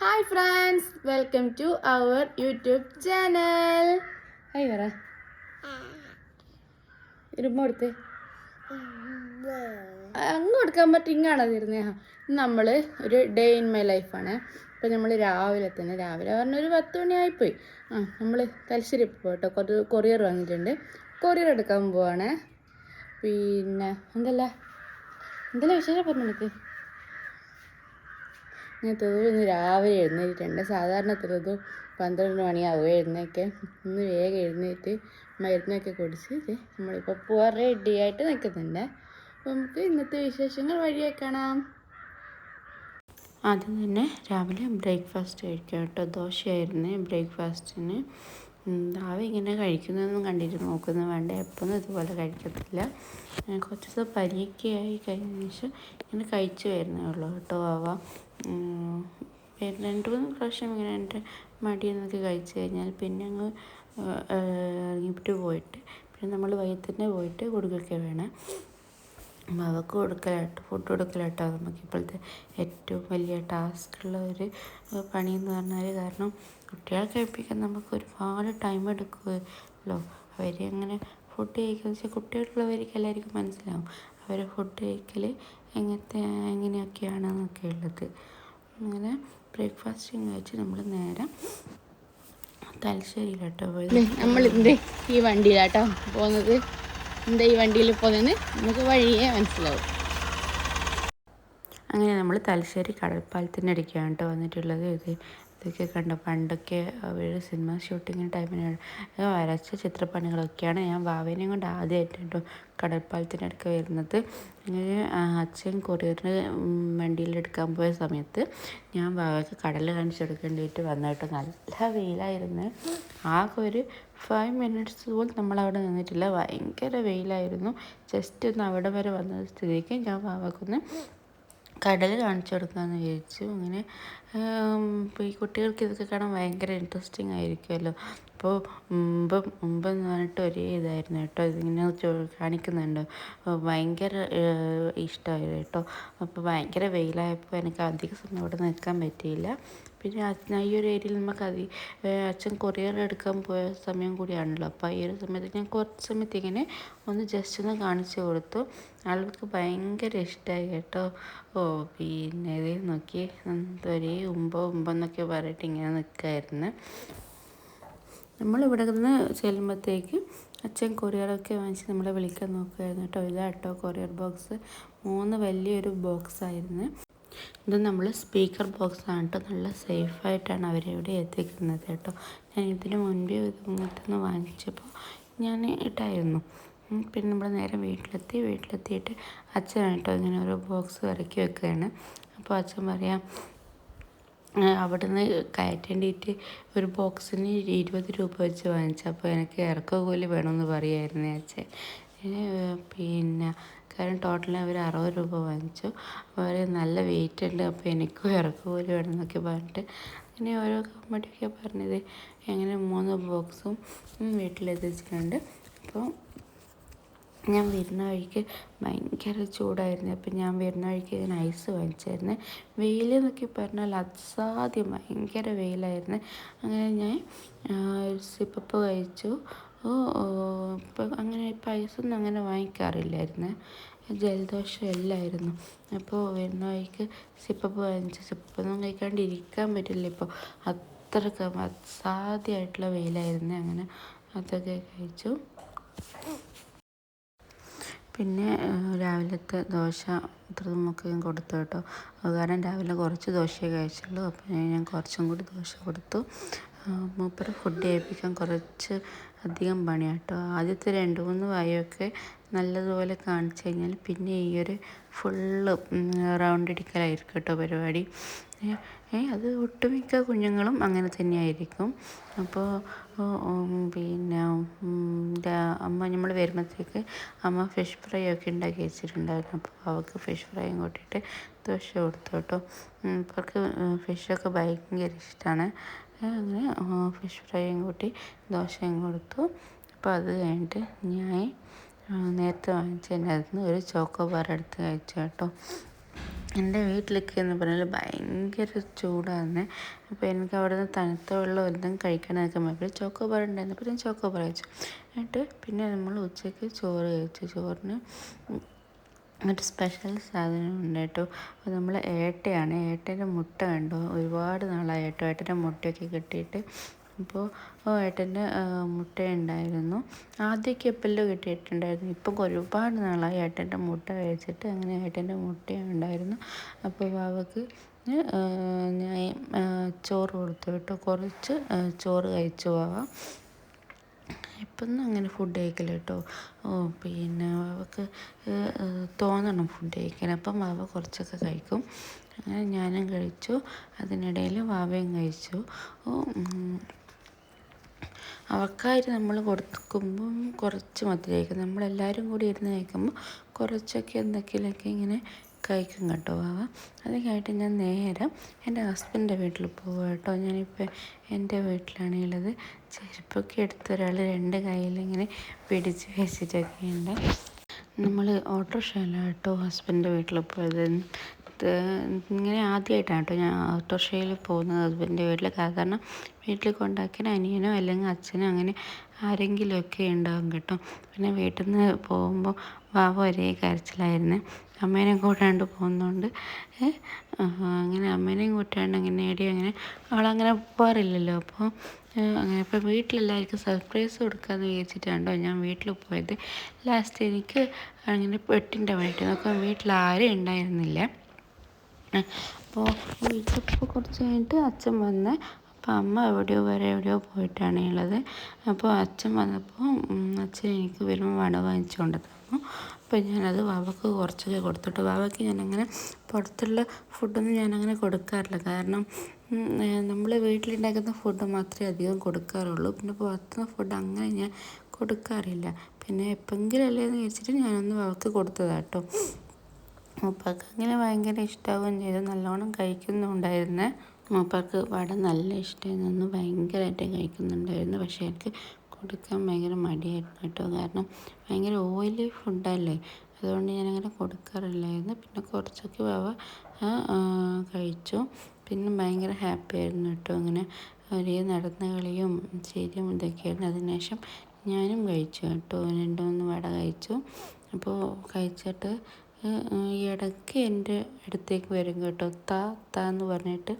Hi friends welcome to our YouTube channel hi പറ ഇരുമ്പ കൊടുത്ത്. അങ്ങ് കൊടുക്കാൻ പറ്റും ഇങ്ങാണോ തരുന്നേ ആ നമ്മൾ ഒരു ഡേ ഇൻ മൈ ലൈഫാണ് ഇപ്പം നമ്മൾ രാവിലെ തന്നെ രാവിലെ പറഞ്ഞ ഒരു പത്ത് മണിയായിപ്പോയി. ആ നമ്മൾ തലശ്ശേരി പോട്ടോ കുറച്ച് കൊറിയർ വാങ്ങിയിട്ടുണ്ട്. കൊറിയർ എടുക്കാൻ പോവാണ്. പിന്നെ എന്തല്ല? എന്തല്ല വിശേഷം പറഞ്ഞു ഞാൻ തെറു ഇന്ന് രാവിലെ എഴുന്നേറ്റിട്ടുണ്ട് സാധാരണ തെറുതു പന്ത്രണ്ട് മണിയാവും. എഴുന്നേക്ക് ഇന്ന് വേഗം എഴുന്നേറ്റ് മരുന്നൊക്കെ കുടിച്ച് നമ്മളിപ്പോൾ പോവാൻ റെഡി ആയിട്ട് നിൽക്കുന്നുണ്ട്. അപ്പോൾ നമുക്ക് ഇന്നത്തെ വിശേഷങ്ങൾ വഴിയെ കാണാം. ആദ്യം തന്നെ രാവിലെ ബ്രേക്ക്ഫാസ്റ്റ് കഴിക്കാം കേട്ടോ. ദോശയായിരുന്നു ബ്രേക്ക്ഫാസ്റ്റിന് രാവിലെ ഇങ്ങനെ കഴിക്കുന്നതൊന്നും കണ്ടിട്ട് നോക്കുന്നു വേണ്ട. എപ്പോഴും ഇതുപോലെ കഴിക്കത്തില്ല. കുറച്ച് ദിവസം പനിയൊക്കെ ആയി കഴിഞ്ഞ ശേഷം ഇങ്ങനെ കഴിച്ചു വരുന്നേ ഉള്ളൂ കേട്ടോ അവ. രണ്ട് മൂന്ന് പ്രാവശ്യം ഇങ്ങനെ എന്റെ മടിയിൽ നിന്നൊക്കെ കഴിച്ചു കഴിഞ്ഞാൽ പിന്നെ അങ്ങ് ഇറങ്ങിയിട്ട് പോയിട്ട് പിന്നെ നമ്മൾ വൈകുന്നേരം പോയിട്ട് കൊടുക്കുകയൊക്കെ വേണം. അവൾക്ക് കൊടുക്കലായിട്ട് ഫുഡ് കൊടുക്കലായിട്ടോ നമുക്ക് ഇപ്പോഴത്തെ ഏറ്റവും വലിയ ടാസ്ക്കുള്ള ഒരു പണി എന്ന് പറഞ്ഞാൽ കാരണം കുട്ടികളെ കഴിപ്പിക്കാൻ നമുക്ക് ഒരുപാട് ടൈം എടുക്കുമല്ലോ അവർ അങ്ങനെ ഫുഡ് കഴിക്കുക വെച്ചാൽ കുട്ടികളുള്ളവർക്ക് എല്ലാവർക്കും മനസ്സിലാവും. അവർ ഫുഡ് കഴിക്കൽ എങ്ങനത്തെ എങ്ങനെയൊക്കെയാണെന്നൊക്കെ ഉള്ളത്. അങ്ങനെ ബ്രേക്ക്ഫാസ്റ്റ് കഴിച്ച് നമ്മൾ നേരെ തലശ്ശേരിയിലോട്ടോ പോയി നമ്മളിതിന്റെ ഈ വണ്ടിയിലാട്ടോ പോകുന്നത് എന്താ ഈ വണ്ടിയിൽ പോകുന്നതെന്ന് നമുക്ക് വഴിയേ മനസ്സിലാവും. അങ്ങനെ നമ്മൾ തലശ്ശേരി കടൽപ്പാലത്തിന്റെ അടിക്കാണ് കേട്ടോ വന്നിട്ടുള്ളത്. ഇത് ഇതൊക്കെ കണ്ട? പണ്ടൊക്കെ അവർ സിനിമ ഷൂട്ടിങ്ങിന് ടൈമിന് വരച്ച ചിത്രപ്പണികളൊക്കെയാണ് ഞാൻ വാവേനെയും കൊണ്ട് ആദ്യമായിട്ട് കേട്ടോ കടൽപ്പാലത്തിന്റെ അടുക്ക വരുന്നത്. അങ്ങനെ അച്ഛൻ കൊറിയറിന് വണ്ടിയിലെടുക്കാൻ പോയ സമയത്ത് ഞാൻ വാവയ്ക്ക് കടൽ കാണിച്ചു കൊടുക്കേണ്ടിയിട്ട് വന്നിട്ട് നല്ല വെയിലായിരുന്നു. ആകെ ഒരു ഫൈവ് മിനിറ്റ്സ് പോലും നമ്മൾ അവിടെ നിന്നിട്ടില്ല. ഭയങ്കര വെയിലായിരുന്നു. ജസ്റ്റ് ഒന്ന് അവിടെ വരെ വന്ന സ്ഥിതിക്ക് ഞാൻ വാവക്കൊന്ന് കടൽ കാണിച്ചു കൊടുക്കാമെന്ന് വിചാരിച്ചു. അങ്ങനെ ഈ കുട്ടികൾക്ക് ഇതൊക്കെ കാണാൻ ഭയങ്കര ഇൻട്രസ്റ്റിംഗ് ആയിരിക്കുമല്ലോ. അപ്പോൾ മുമ്പ് മുമ്പെന്ന് പറഞ്ഞിട്ട് ഒരേ ഇതായിരുന്നു കേട്ടോ. ഇതിങ്ങനെ കാണിക്കുന്നുണ്ട്. ഭയങ്കര ഇഷ്ടമായിരുന്നു കേട്ടോ. അപ്പോൾ ഭയങ്കര വെയിലായപ്പോൾ എനിക്ക് അധിക സമയം അവിടെ നിൽക്കാൻ പറ്റിയില്ല. പിന്നെ അച്ഛൻ ഈ ഒരു ഏരിയയിൽ നമുക്ക് അതി അച്ഛൻ കൊറിയർ എടുക്കാൻ പോയ സമയം കൂടിയാണല്ലോ. അപ്പോൾ ഈ ഒരു സമയത്ത് ഞാൻ കുറച്ച് സമയത്ത് ഇങ്ങനെ ഒന്ന് ജസ്റ്റ് ഒന്ന് കാണിച്ചു കൊടുത്തു. ആൾക്ക് ഭയങ്കര ഇഷ്ടമായി കേട്ടോ. ഓ പിന്നെ ഇതിൽ നോക്കി ഒരേ ഉമ്പോ ഉമ്പെന്നൊക്കെ പറഞ്ഞിട്ട് ഇങ്ങനെ നിൽക്കായിരുന്നു. നമ്മളിവിടെ നിന്ന് ചെല്ലുമ്പോഴത്തേക്ക് അച്ഛൻ കൊറിയറൊക്കെ വാങ്ങിച്ച് നമ്മളെ വിളിക്കാൻ നോക്കുമായിരുന്നു കേട്ടോ. ഇതാട്ടോ കൊറിയർ ബോക്സ്. മൂന്ന് വലിയൊരു ബോക്സ് ആയിരുന്നു ഇത് നമ്മൾ സ്പീക്കർ ബോക്സ് കേട്ടോ. നല്ല സേഫായിട്ടാണ് അവരിവിടെ എത്തിക്കുന്നത് കേട്ടോ. ഞാൻ ഇതിന് മുൻപേ ഇങ്ങനത്തെ വാങ്ങിച്ചപ്പോൾ ഞാൻ ഇട്ടായിരുന്നു. പിന്നെ നമ്മൾ നേരെ വീട്ടിലെത്തി. വീട്ടിലെത്തിയിട്ട് അച്ഛനാണ് കേട്ടോ ഇങ്ങനെ ഒരു ബോക്സ് ഇറക്കി വെക്കുകയാണ്. അപ്പോൾ അച്ഛൻ പറയാം അവിടുന്ന് കയറ്റേണ്ടിയിട്ട് ഒരു ബോക്സിന് ഇരുപത് രൂപ വെച്ച് വാങ്ങിച്ചു. അപ്പോൾ എനിക്ക് ഇറക്കുകൂലി വേണമെന്ന് പറയുമായിരുന്നു അച്ഛൻ. പിന്നെ കാരണം ടോട്ടലി അവർ അറുപത് രൂപ വാങ്ങിച്ചു. അവർ നല്ല വെയിറ്റ് ഉണ്ട് അപ്പോൾ എനിക്കും ഇറക്കുകൂലി വേണമെന്നൊക്കെ പറഞ്ഞിട്ട് അങ്ങനെ ഓരോ കമ്മടിയൊക്കെ പറഞ്ഞത്. അങ്ങനെ മൂന്ന് ബോക്സും വീട്ടിലെത്തിച്ചിട്ടുണ്ട്. അപ്പോൾ ഞാൻ വരുന്ന വഴിക്ക് ഭയങ്കര ചൂടായിരുന്നു. അപ്പം ഞാൻ വരുന്ന വഴിക്ക് ഞാൻ ഐസ് വാങ്ങിച്ചായിരുന്നു. വെയിൽ എന്നൊക്കെ പറഞ്ഞാൽ അസാധ്യം. ഭയങ്കര വെയിലായിരുന്നു. അങ്ങനെ ഞാൻ സിപ്പപ്പ് കഴിച്ചു. ഇപ്പം അങ്ങനെ ഇപ്പം ഐസൊന്നും അങ്ങനെ വാങ്ങിക്കാറില്ലായിരുന്നു. ജലദോഷം എല്ലായിരുന്നു. അപ്പോൾ വരുന്ന വഴിക്ക് സിപ്പപ്പ് വാങ്ങിച്ചു. സിപ്പൊന്നും കഴിക്കാണ്ട് ഇരിക്കാൻ പറ്റില്ല ഇപ്പോൾ. അത്രയ്ക്ക് അസാധ്യമായിട്ടുള്ള വെയിലായിരുന്നു. അങ്ങനെ അതൊക്കെ കഴിച്ചു. പിന്നെ രാവിലത്തെ ദോശ നമുക്ക് കൊടുത്തു കേട്ടോ. അത് കാരണം രാവിലെ കുറച്ച് ദോശയെ കഴിച്ചുള്ളൂ. അപ്പോൾ ഞാൻ കുറച്ചും കൂടി ദോശ കൊടുത്തു. മൂപ്പര് ഫുഡ് കഴിപ്പിക്കാൻ കുറച്ച് അധികം പണിയാണ് കേട്ടോ. ആദ്യത്തെ രണ്ട് മൂന്ന് വായൊക്കെ നല്ലതുപോലെ കാണിച്ചു കഴിഞ്ഞാൽ പിന്നെ ഈ ഒരു ഫുള്ള് റൗണ്ട് അടിക്കലായിരിക്കും കേട്ടോ പരിപാടി. അത് ഒട്ടുമിക്ക കുഞ്ഞുങ്ങളും അങ്ങനെ തന്നെയായിരിക്കും. അപ്പോൾ പിന്നെ അമ്മ നമ്മൾ വരുമ്പോഴത്തേക്ക് അമ്മ ഫിഷ് ഫ്രൈ ഒക്കെ ഉണ്ടാക്കി വെച്ചിട്ടുണ്ടായിരുന്നു. അപ്പോൾ അവൾക്ക് ഫിഷ് ഫ്രൈയും കൂട്ടിയിട്ട് ദോശ കൊടുത്തു കേട്ടോ. അവർക്ക് ഫിഷൊക്കെ ഭയങ്കര ഇഷ്ടമാണ് അങ്ങനെ ഫിഷ് ഫ്രൈയും കൂട്ടി ദോശയും കൊടുത്തു. അപ്പോൾ അത് കഴിഞ്ഞിട്ട് ഞാൻ നേരത്തെ വാങ്ങിച്ചതിനകത്ത് ഒരു ചോക്കോ ബാർ എടുത്ത് കഴിച്ചു കേട്ടോ. എന്റെ വീട്ടിലൊക്കെ എന്ന് പറഞ്ഞാൽ ഭയങ്കര ചൂടാണ്. അപ്പോൾ എനിക്ക് അവിടെ നിന്ന് തണുത്ത വെള്ളം എല്ലാം കഴിക്കണമൊക്കെ അപ്പോൾ ചോക്കോ ബാർ ഉണ്ടായിരുന്നു. ഞാൻ ചോക്കോ ബാർ കഴിച്ചു. എന്നിട്ട് പിന്നെ നമ്മൾ ഉച്ചയ്ക്ക് ചോറ് കഴിച്ചു. ചോറിന് ഒരു സ്പെഷ്യൽ സാധനം ഉണ്ട് കേട്ടോ. അപ്പോൾ നമ്മൾ ഏട്ടയാണ്. ഏട്ടന്റെ മുട്ട കണ്ടു. ഒരുപാട് നാളായി കേട്ടോ. ഏട്ടന്റെ മുട്ടയൊക്കെ കിട്ടിയിട്ട്. അപ്പോൾ ഏട്ടന്റെ മുട്ട ഉണ്ടായിരുന്നു. ആദ്യമൊക്കെ എപ്പോഴല്ലോ കിട്ടിയിട്ടുണ്ടായിരുന്നു? ഇപ്പം ഒരുപാട് നാളായി ഏട്ടന്റെ മുട്ട കഴിച്ചിട്ട് അങ്ങനെ ഏട്ടന്റെ മുട്ട ഉണ്ടായിരുന്നു. അപ്പോൾ വാവക്ക് ഞാൻ ചോറ് കൊടുത്തു കേട്ടോ. കുറച്ച് ചോറ് കഴിച്ചു പോവാം ഇപ്പം അങ്ങനെ ഫുഡ് കഴിക്കില്ല കേട്ടോ. ഓ പിന്നെ വാവക്ക് തോന്നണം ഫുഡ് കഴിക്കാൻ. അപ്പം വാവ കുറച്ചൊക്കെ കഴിക്കും. അങ്ങനെ ഞാനും കഴിച്ചു. അതിനിടയിൽ വാവയും കഴിച്ചു. ഓ അവൾക്കായിട്ട് നമ്മൾ കൊടുക്കുമ്പം കുറച്ച് മതി. കഴിക്കും. നമ്മളെല്ലാവരും കൂടി ഇരുന്ന് കഴിക്കുമ്പോൾ കുറച്ചൊക്കെ എന്തെങ്കിലുമൊക്കെ ഇങ്ങനെ കഴിക്കും കേട്ടോ വാവ. അത് ഞാൻ നേരെ എന്റെ ഹസ്ബൻഡിന്റെ വീട്ടിൽ പോകും കേട്ടോ. ഞാനിപ്പോൾ എന്റെ വീട്ടിലാണുള്ളത് ചെരുപ്പൊക്കെ എടുത്ത് ഒരാൾ രണ്ട് കയ്യിലിങ്ങനെ പിടിച്ച് വെച്ചിട്ടൊക്കെ ഉണ്ട് നമ്മൾ ഓട്ടോറിക്ഷയിലാണ് കേട്ടോ ഹസ്ബൻഡിന്റെ വീട്ടിൽ പോയത്. ഇങ്ങനെ ആദ്യമായിട്ടാണ് കേട്ടോ ഞാൻ ഓട്ടോറിക്ഷയിൽ പോകുന്നത് ഹസ്ബൻഡിന്റെ വീട്ടിൽ കാരണം വീട്ടിൽ കൊണ്ടാക്കിയ അനിയനോ അല്ലെങ്കിൽ അച്ഛനോ അങ്ങനെ ആരെങ്കിലുമൊക്കെ ഉണ്ടാകും കേട്ടോ. പിന്നെ വീട്ടിൽ നിന്ന് പോകുമ്പോൾ വാവ ഒരേ കരച്ചിലായിരുന്നു. അമ്മേനെയും കൂട്ടാണ്ട് പോകുന്നതുകൊണ്ട് അങ്ങനെ അമ്മേനെയും കൂട്ടാണ്ട് അങ്ങനെ നേടി അങ്ങനെ അവളങ്ങനെ പോകാറില്ലല്ലോ. അപ്പോൾ അങ്ങനെ ഇപ്പോൾ വീട്ടിലെല്ലാവർക്കും സർപ്രൈസ് കൊടുക്കാമെന്ന് വിചാരിച്ചിട്ടാണ്ടോ ഞാൻ വീട്ടിൽ പോയത്. ലാസ്റ്റ് എനിക്ക് അങ്ങനെ പെട്ടിന്റെ വീട്ടിൽ നോക്കാം വീട്ടിൽ ആരും ഉണ്ടായിരുന്നില്ല. അപ്പോൾ വീട്ടിലിപ്പോൾ കുറച്ച് കഴിഞ്ഞിട്ട് അച്ഛൻ വന്ന് അപ്പോൾ അമ്മ എവിടെയോ വരെ എവിടെയോ പോയിട്ടാണ് ഉള്ളത്. അപ്പോൾ അച്ഛൻ വന്നപ്പോൾ അച്ഛൻ എനിക്ക് വരുമ്പോൾ വട വാങ്ങിച്ചു കൊണ്ട് തന്നു അപ്പോൾ ഞാനത് വാവക്ക് കുറച്ചൊക്കെ കൊടുത്തിട്ട്. വാവയ്ക്ക് ഞാനങ്ങനെ പുറത്തുള്ള ഫുഡൊന്നും ഞാനങ്ങനെ കൊടുക്കാറില്ല. കാരണം നമ്മൾ വീട്ടിലുണ്ടാക്കുന്ന ഫുഡ് മാത്രമേ അധികം കൊടുക്കാറുള്ളൂ. പിന്നെ പുറത്തുനിന്ന് ഫുഡ് അങ്ങനെ ഞാൻ കൊടുക്കാറില്ല. പിന്നെ എപ്പോഴെങ്കിലും അല്ലേന്ന് വിചാരിച്ചിട്ട് ഞാനൊന്ന് വാവക്ക് കൊടുത്തതാട്ടോ. മൂപ്പാക്ക് അങ്ങനെ ഭയങ്കര ഇഷ്ടമാവുകയും ചെയ്തു. നല്ലോണം കഴിക്കുന്നുണ്ടായിരുന്നേ. മൂപ്പർക്ക് വട നല്ല ഇഷ്ടമായിരുന്നു അന്ന് ഭയങ്കരമായിട്ട് കഴിക്കുന്നുണ്ടായിരുന്നു. പക്ഷേ എനിക്ക് കൊടുക്കാൻ ഭയങ്കര മടിയായിരുന്നു കേട്ടോ. കാരണം ഭയങ്കര ഓയിലി ഫുഡല്ലേ. അതുകൊണ്ട് ഞാനങ്ങനെ കൊടുക്കാറില്ലായിരുന്നു. പിന്നെ കുറച്ചൊക്കെ വാവ കഴിച്ചു. പിന്നെ ഭയങ്കര ഹാപ്പി ആയിരുന്നു കേട്ടോ. അങ്ങനെ ഒരേ നടന്ന കളിയും ശരിയും ഇതൊക്കെയായിരുന്നു. അതിനുശേഷം ഞാനും കഴിച്ചു കേട്ടോ. രണ്ടു മൂന്ന് വട കഴിച്ചു. അപ്പോൾ കഴിച്ചിട്ട് ഇടയ്ക്ക് എന്റെ അടുത്തേക്ക് വരും കേട്ടോ. താ താ എന്ന് പറഞ്ഞിട്ട്.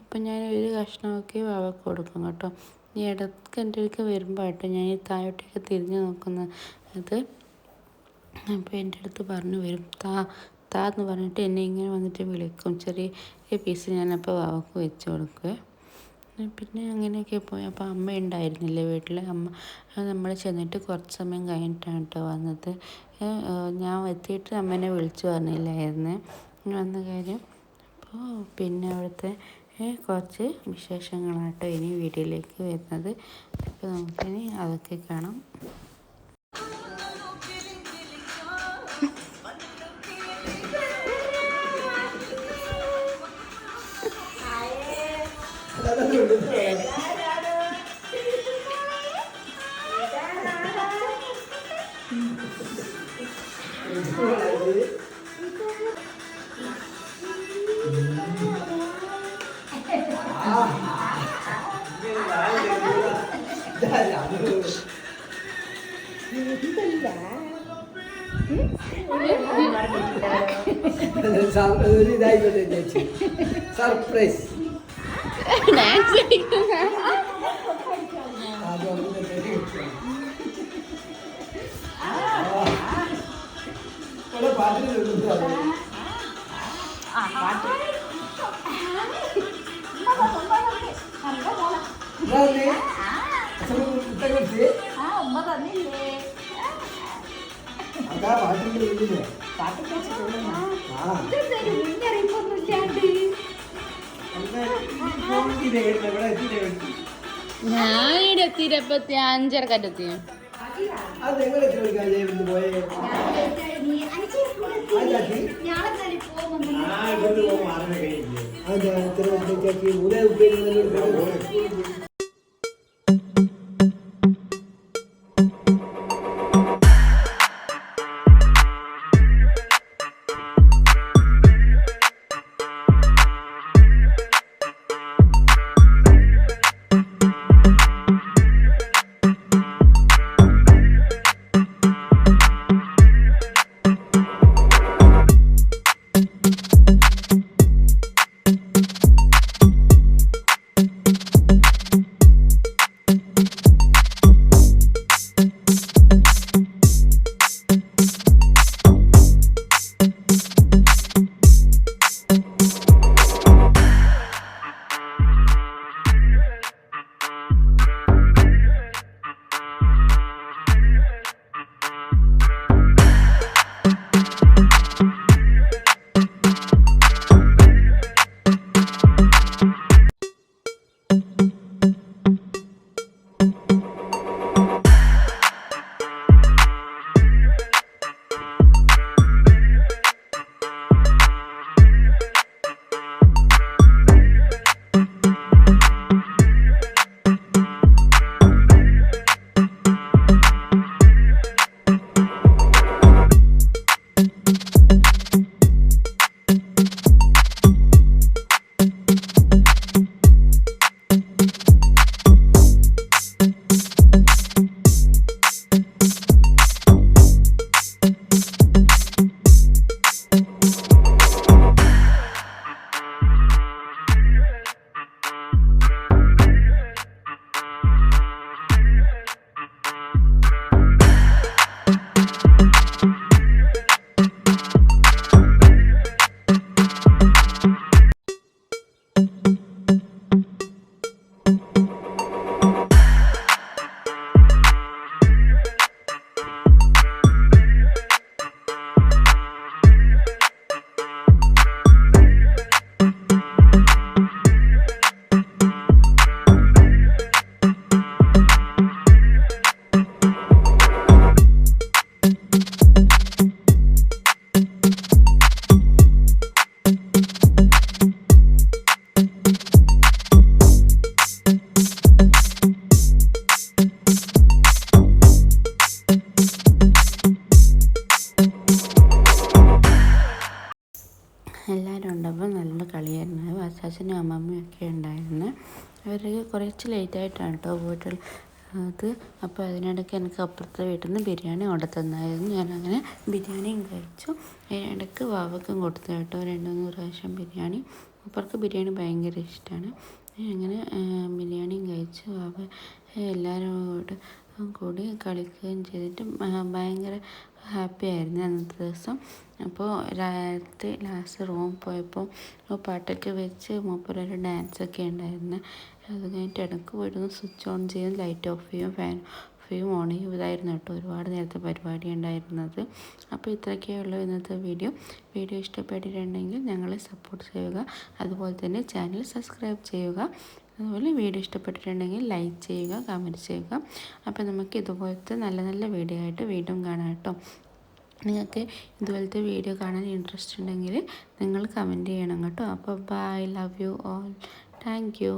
അപ്പം ഞാൻ ഒരു കഷ്ണമൊക്കെ വാവക്ക് കൊടുക്കും കേട്ടോ. ഈ ഇടയ്ക്ക് എന്റെ അടുക്ക് വരുമ്പോഴാട്ടോ ഞാൻ ഈ താഴോട്ടേക്ക് തിരിഞ്ഞ് നോക്കുന്നത്. അത് അപ്പോൾ എന്റെ അടുത്ത് പറഞ്ഞു വരും താ താ എന്ന് പറഞ്ഞിട്ട് എന്നെ ഇങ്ങനെ വന്നിട്ട് വിളിക്കും. ചെറിയ പീസ് ഞാനപ്പോൾ വാവക്ക് വെച്ച് കൊടുക്കുക പിന്നെ അങ്ങനെയൊക്കെ പോയി. അപ്പോൾ അമ്മ ഉണ്ടായിരുന്നില്ല വീട്ടിൽ അമ്മ നമ്മൾ ചെന്നിട്ട് കുറച്ച് സമയം കഴിഞ്ഞിട്ടാണ് കേട്ടോ വന്നത്. ഞാൻ എത്തിയിട്ട് അമ്മേനെ വിളിച്ചു പറഞ്ഞില്ലായിരുന്നേ. വന്ന കാര്യം. അപ്പോൾ പിന്നെ അവിടുത്തെ കുറച്ച് വിശേഷങ്ങളാട്ടോ ഇനി വീഡിയോയിലേക്ക് വരുന്നത്. അപ്പോൾ നമുക്കിനി അതൊക്കെ കാണാം. ഒരു ഇതായിക്കോട്ടെ ചേച്ചി സർപ്രൈസ് അതാ ആ. ഇവിടെ എത്തിയിരപ്പത്തി അഞ്ചരക്കറ്റെത്തി. അത് അവർ കുറച്ച് ലേറ്റായിട്ടാണ് കേട്ടോ പോയിട്ടുള്ളത്. അത് അപ്പോൾ അതിനിടയ്ക്ക് എനിക്ക് അപ്പുറത്തെ വീട്ടിൽ നിന്ന് ബിരിയാണി ഓർഡർ തന്നായിരുന്നു. ഞാനങ്ങനെ ബിരിയാണിയും കഴിച്ചു. അതിനിടയ്ക്ക് വാവക്കും കൊടുത്തു കേട്ടോ. രണ്ട് മൂന്ന് പ്രാവശ്യം ബിരിയാണി. അപ്പുറക്ക് ബിരിയാണി ഭയങ്കര ഇഷ്ടമാണ്. അങ്ങനെ ബിരിയാണിയും കഴിച്ചു വാവ എല്ലാവരോടും കൂടി കളിക്കുകയും ചെയ്തിട്ട് ഭയങ്കര ഹാപ്പി ആയിരുന്നു അന്നത്തെ ദിവസം. അപ്പോൾ രാത്രി ലാസ്റ്റ് റൂം പോയപ്പോൾ പാട്ടൊക്കെ വെച്ച് മൂപ്പരൊരു ഡാൻസൊക്കെ ഉണ്ടായിരുന്നു. അത് കഴിഞ്ഞിട്ട് ഇടയ്ക്ക് പോയിരുന്നു. സ്വിച്ച് ഓൺ ചെയ്യും ലൈറ്റ് ഓഫ് ചെയ്യും ഫാൻ ഓഫ് ചെയ്യും ഓൺ ചെയ്യും ഇതായിരുന്നു കേട്ടോ ഒരുപാട് നേരത്തെ പരിപാടി ഉണ്ടായിരുന്നത്. അപ്പോൾ ഇത്രയൊക്കെ ഉള്ളൂ ഇന്നത്തെ വീഡിയോ വീഡിയോ ഇഷ്ടപ്പെട്ടിട്ടുണ്ടെങ്കിൽ ഞങ്ങളെ സപ്പോർട്ട് ചെയ്യുക. അതുപോലെ തന്നെ ചാനൽ സബ്സ്ക്രൈബ് ചെയ്യുക. അതുപോലെ വീഡിയോ ഇഷ്ടപ്പെട്ടിട്ടുണ്ടെങ്കിൽ ലൈക്ക് ചെയ്യുക കമന്റ് ചെയ്യുക. അപ്പോൾ നമുക്ക് ഇതുപോലത്തെ നല്ല നല്ല വീഡിയോ ആയിട്ട് വീണ്ടും കാണാം കേട്ടോ. നിങ്ങൾക്ക് ഇതുപോലത്തെ വീഡിയോ കാണാൻ ഇൻട്രസ്റ്റ് ഉണ്ടെങ്കിൽ നിങ്ങൾ കമന്റ് ചെയ്യണം കേട്ടോ. അപ്പോൾ bye love you all thank you